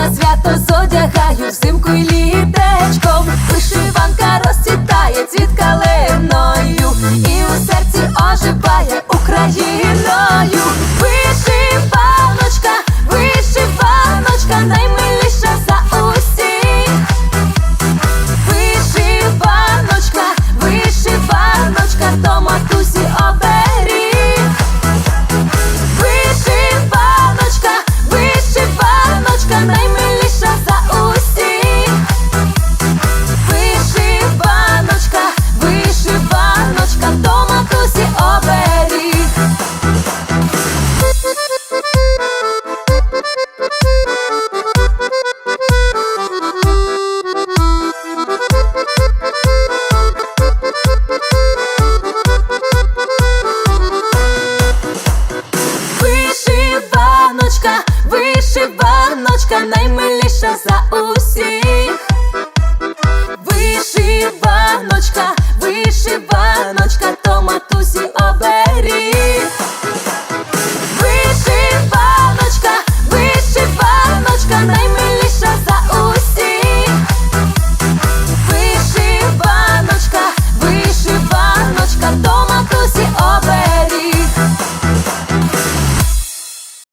на свято. Квіточка наймиліша за усіх, вишиваночка, вишиваночка.